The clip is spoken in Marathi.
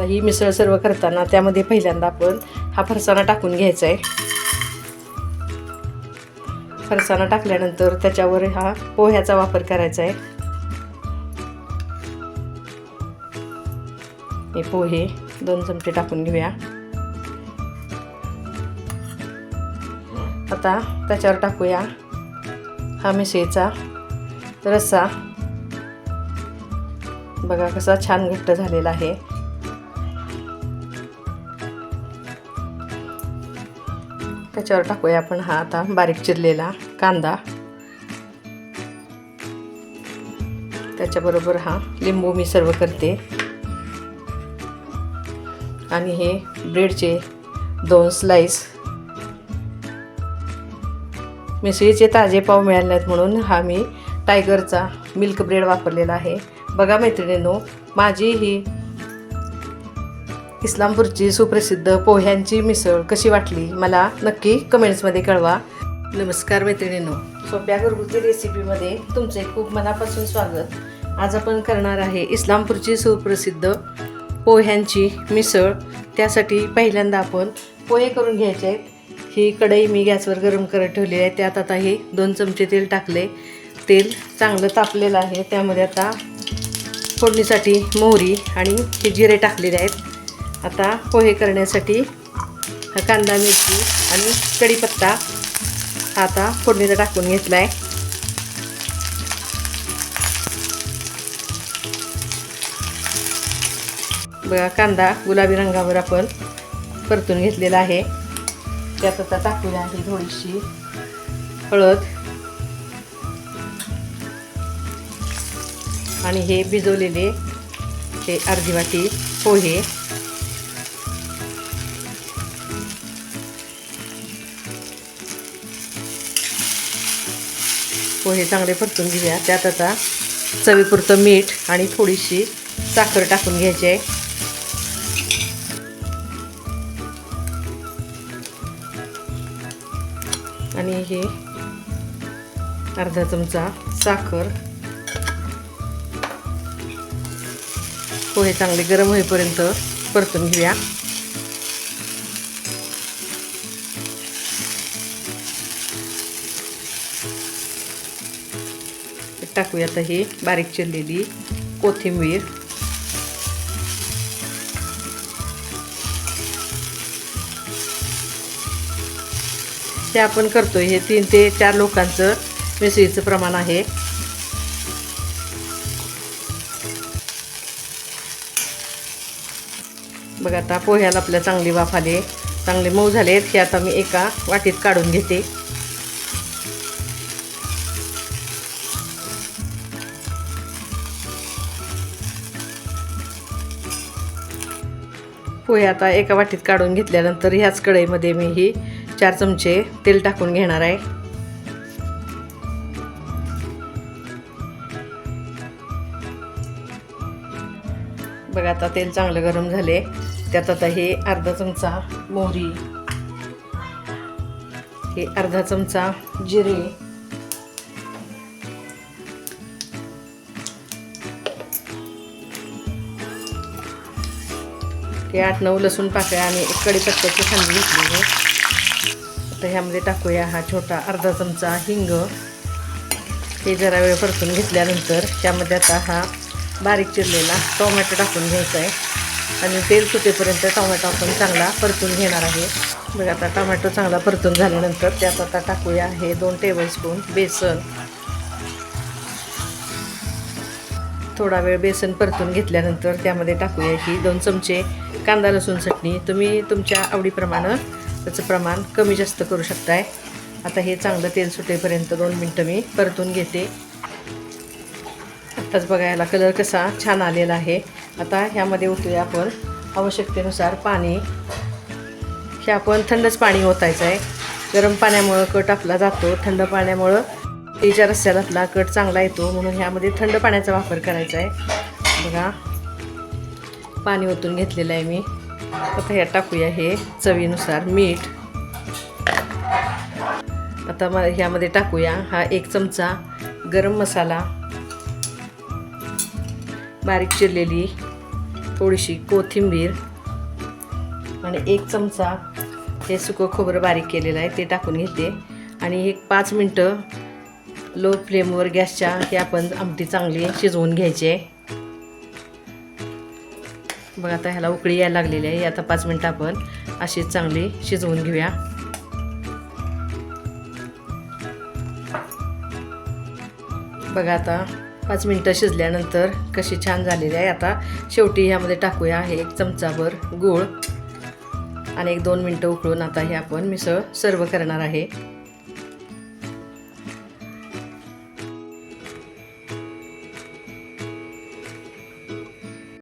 आता ही मिसळ सर्व करताना त्यामध्ये पहिल्यांदा आपण हा फरसाणा टाकून घ्यायचा आहे फरसाणा टाकल्यानंतर त्याच्यावर हा पोह्याचा वापर करायचा आहे हे पोहे दोन चमचे टाकून घेऊया. आता त्याच्यावर टाकूया हा मिसळीचा रस्सा. बघा कसा छान घट्ट झालेला आहे. त्याच्यावर टाकूया आपण हा आता बारीक चिरलेला कांदा. त्याच्याबरोबर हा लिंबू मी सर्व करते. आणि हे ब्रेडचे दोन स्लाईस मिसळीचे ताजे पाव मिळाले नाहीत म्हणून हा मी टायगरचा मिल्क ब्रेड वापरलेला आहे. बघा मैत्रिणींनो माझी ही इस्लामपूरची सुप्रसिद्ध पोह्यांची मिसळ कशी वाटली? मला नक्की कमेंट्समध्ये कळवा. नमस्कार मैत्रिणींनो. सोप्या घरगुती रेसिपीमध्ये तुमचे खूप मनापासून स्वागत. आज आपण करणार आहे इस्लामपूरची सुप्रसिद्ध पोह्यांची मिसळ. त्यासाठी पहिल्यांदा आपण पोहे करून घ्यायचे. आहेत ही कढई मी गॅसवर गरम करत ठेवली आहे. त्यात आता हे दोन चमचे तेल टाकले. तेल चांगलं तापलेलं आहे. त्यामध्ये आता फोडणीसाठी मोहरी आणि हे जिरे टाकलेले आहेत. आता पोहे करण्यासाठी हा कांदा मिरची आणि कढीपत्ता हा आता फोडणीला टाकून घेतला आहे बघा कांदा गुलाबी रंगावर आपण परतून घेतलेला आहे. त्यात आता टाकून आहे थोडीशी हळद आणि हे भिजवलेले हे अर्धी वाटी पोहे. पोहे चांगले परतून घेऊया. त्यात आता चवीपुरतं मीठ आणि थोडीशी साखर टाकून घ्यायची आहे. आणि हे अर्धा चमचा साखर. पोहे चांगले गरम होईपर्यंत परतून घेऊया. टाकूया आता हे बारीक चिरलेली कोथिंबीर. हे आपण करतोय हे तीन ते चार लोकांचं मिसळीचं प्रमाण आहे. बघा आता पोह्याला आपल्या चांगली वाफ आले चांगले मऊ झाले हे आता मी एका वाटीत काढून घेते. पोहे आता एका वाटीत काढून घेतल्यानंतर ह्याच कढईमध्ये मी ही चार चमचे तेल टाकून घेणार आहे. बघा आता तेल चांगलं गरम झाले. त्यात आता हे अर्धा चमचा मोहरी हे अर्धा चमचा जिरे की आठ नऊ लसूण पाकळ्या आणि एक कडीपत्त्याची खांदी घेतली आहे. आता ह्यामध्ये टाकूया हा छोटा अर्धा चमचा हिंग. हे जरा वेळ परतून घेतल्यानंतर त्यामध्ये आता हा बारीक चिरलेला टोमॅटो टाकून घ्यायचा आहे. आणि तेल सुटेपर्यंत टोमॅटो आपण चांगला परतून घेणार आहे. मग आता टोमॅटो चांगला परतून झाल्यानंतर त्यात आता टाकूया हे दोन टेबलस्पून बेसन. थोडा वेळ बेसन परतून घेतल्यानंतर त्यामध्ये टाकूया ही दोन चमचे कांदा लसूण चटणी. तुम्ही तुमच्या आवडीप्रमाणे त्याचं प्रमाण कमी जास्त करू शकताय. आता हे चांगलं तेल सुटेपर्यंत दोन मिनटं मी परतून घेते. आत्ताच बघायला कलर कसा छान आलेला आहे. आता ह्यामध्ये ओतूया आपण आवश्यकतेनुसार पाणी. हे आपण थंडच पाणी ओतायचं आहे गरम पाण्यामुळं कट आपला जातो. थंड पाण्यामुळं तिच्या रस्त्याला आपला कट चांगला येतो म्हणून ह्यामध्ये थंड पाण्याचा वापर करायचा आहे बघा. पाणी ओतून घेतलेलं आहे मी. आता ह्या टाकूया हे चवीनुसार मीठ. आता म ह्यामध्ये टाकूया हा एक चमचा गरम मसाला. बारीक चिरलेली थोडीशी कोथिंबीर. आणि एक चमचा हे सुकं खोबरं बारीक केलेलं आहे ते टाकून घेते. आणि एक पाच मिनटं लो फ्लेमवर गॅसच्या हे आपण आमटी चांगली शिजवून घ्यायची आहे. बघा आता ह्याला उकळी यायला लागलेली आहे. आता पाच मिनटं आपण अशी चांगली शिजवून घेऊया. बघा आता पाच मिनटं शिजल्यानंतर कशी छान झालेली आहे. आता शेवटी ह्यामध्ये टाकूया हे एक चमचाभर गूळ आणि एक दोन मिनटं उकळून आता हे आपण मिसळ सर्व करणार आहे.